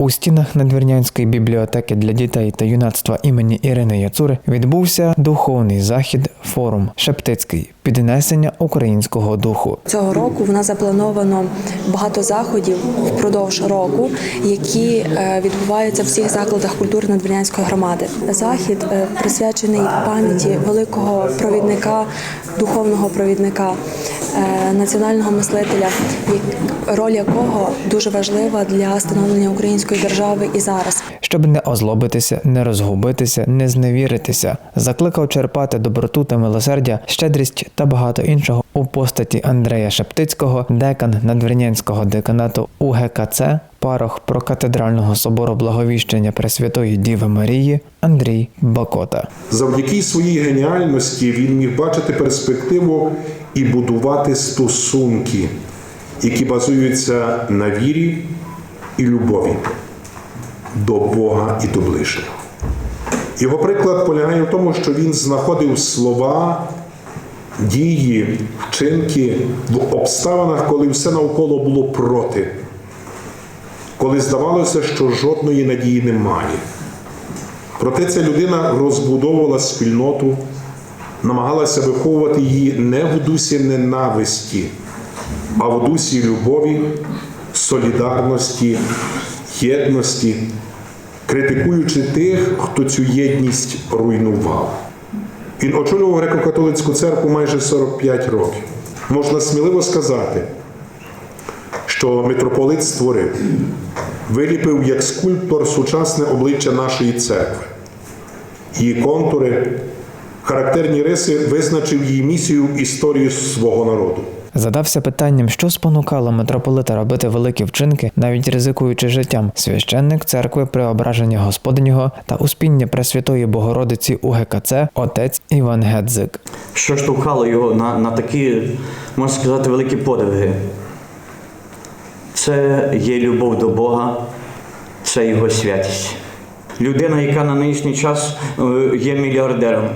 У стінах Надвірнянської бібліотеки для дітей та юнацтва імені Ірини Яцури відбувся духовний захід форум Шептицький піднесення українського духу. Цього року в нас заплановано багато заходів впродовж року, які е, відбуваються в всіх закладах культури Надвірнянської громади. Захід е, присвячений пам'яті великого провідника, духовного провідника, національного мислителя, роль якого дуже важлива для становлення української держави і зараз. Щоб не озлобитися, не розгубитися, не зневіритися, закликав черпати доброту та милосердя, щедрість та багато іншого у постаті Андрея Шептицького, декан Надвірнянського деканату УГКЦ, парох прокатедрального собору благовіщення Пресвятої Діви Марії Андрій Бакота. Завдяки своїй геніальності він міг бачити перспективу і будувати стосунки, які базуються на вірі і любові до Бога і до ближнього. Його приклад полягає в тому, що він знаходив слова, дії, вчинки в обставинах, коли все навколо було проти, коли здавалося, що жодної надії немає. Проте ця людина розбудовувала спільноту, намагалася виховувати її не в дусі ненависті, а в дусі любові, солідарності, єдності, критикуючи тих, хто цю єдність руйнував. Він очолював греко-католицьку церкву майже 45 років. Можна сміливо сказати, що митрополит створив, виліпив як скульптор сучасне обличчя нашої церкви. Її контури, характерні риси визначив її місію в історії свого народу. Задався питанням, що спонукало митрополита робити великі вчинки, навіть ризикуючи життям. Священник церкви Преображення Господнього та успіння Пресвятої Богородиці УГКЦ отець Іван Гедзик. що штовхало його на, на такі, можна сказати, великі подвиги. Це є любов до Бога, це його святість. Людина, яка на нинішній час е, є мільярдером.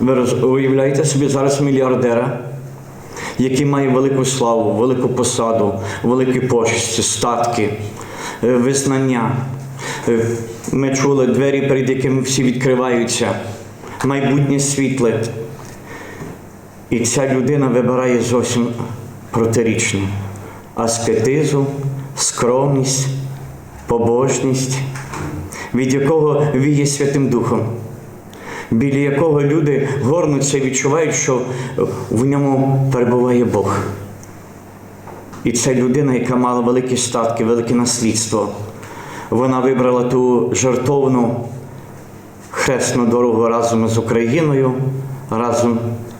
Ви уявляєте собі зараз мільярдера, який має велику славу, велику посаду, великі почесті, статки, е, визнання. Е, Ми чули двері, перед якими всі відкриваються, майбутнє світле. І ця людина вибирає зовсім протирічне аскетизм, скромність, побожність, від якого віє Святим Духом, біля якого люди горнуться і відчувають, що в ньому перебуває Бог. І це людина, яка мала великі статки, велике наслідство. Вона вибрала ту жертовну хресну дорогу разом з Україною, разом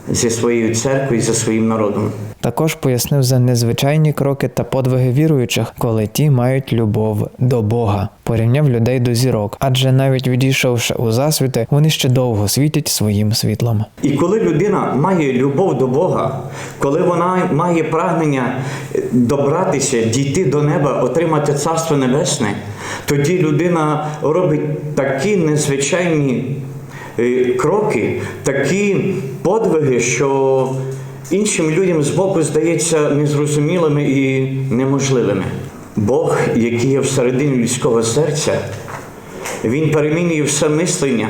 зі своєю церквою, зі своїм народом. Також пояснив за незвичайні кроки та подвиги віруючих, коли ті мають любов до Бога. Порівняв людей до зірок, адже навіть відійшовши у засвіти, вони ще довго світять своїм світлом. І коли людина має любов до Бога, коли вона має прагнення е, добратися, дійти до неба, отримати Царство Небесне, тоді людина робить такі незвичайні е, кроки, такі подвиги, що іншим людям збоку здається незрозумілими і неможливими. Бог, який є всередині людського серця, він перемінює все мислення.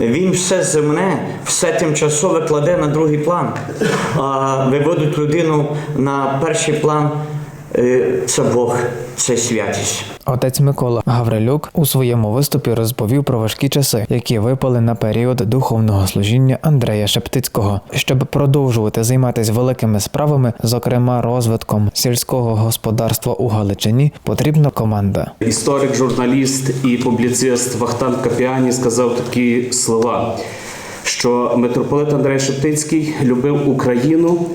Він все земне, все тимчасове кладе на другий план, а виводить людину на перший план це Бог, це святість. Отець Микола Гаврилюк у своєму виступі розповів про важкі часи, які випали на період духовного служіння Андрея Шептицького, щоб продовжувати займатися великими справами, зокрема розвитком сільського господарства у Галичині, потрібна команда. Історик, журналіст і публіцист Вахтанг Капіані сказав такі слова, що митрополит Андрей Шептицький любив Україну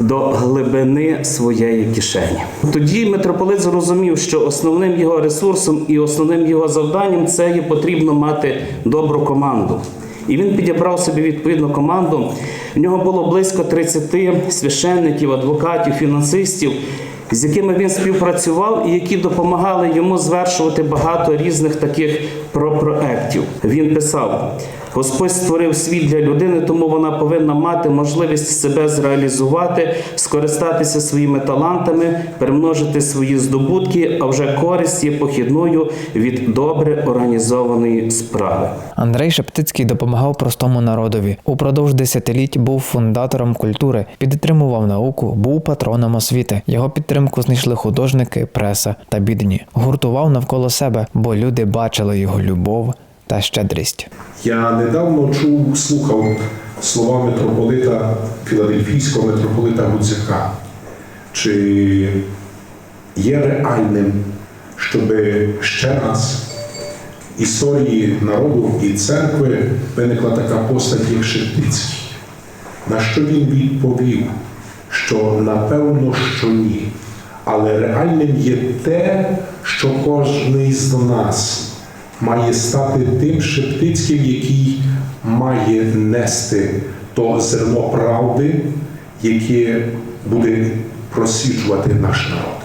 до глибини своєї кишені. Тоді митрополит зрозумів, що основним його ресурсом і основним його завданням це є потрібно мати добру команду. І він підібрав собі відповідну команду. В нього було близько 30 священників, адвокатів, фінансистів, з якими він співпрацював і які допомагали йому звершувати багато різних таких про- проектів. Він писав: Господь створив світ для людини, тому вона повинна мати можливість себе зреалізувати, скористатися своїми талантами, примножити свої здобутки, а вже користь є похідною від добре організованої справи. Андрей Шептицький допомагав простому народові. Упродовж десятиліть був фундатором культури, підтримував науку, був патроном освіти. Його підтримку знайшли художники, преса та бідні. Гуртував навколо себе, бо люди бачили його любов та щедрість. Я недавно чув, слухав слова митрополита Філадельфійського митрополита Гудзяка. Чи є реальним, щоб ще раз в історії народу і церкви виникла така постать, як Шептицький? На що він відповів, що напевно, що ні. Але реальним є те, що кожен із нас має стати тим Шептицьким, який має нести то зерно правди, яке буде просіджувати наш народ.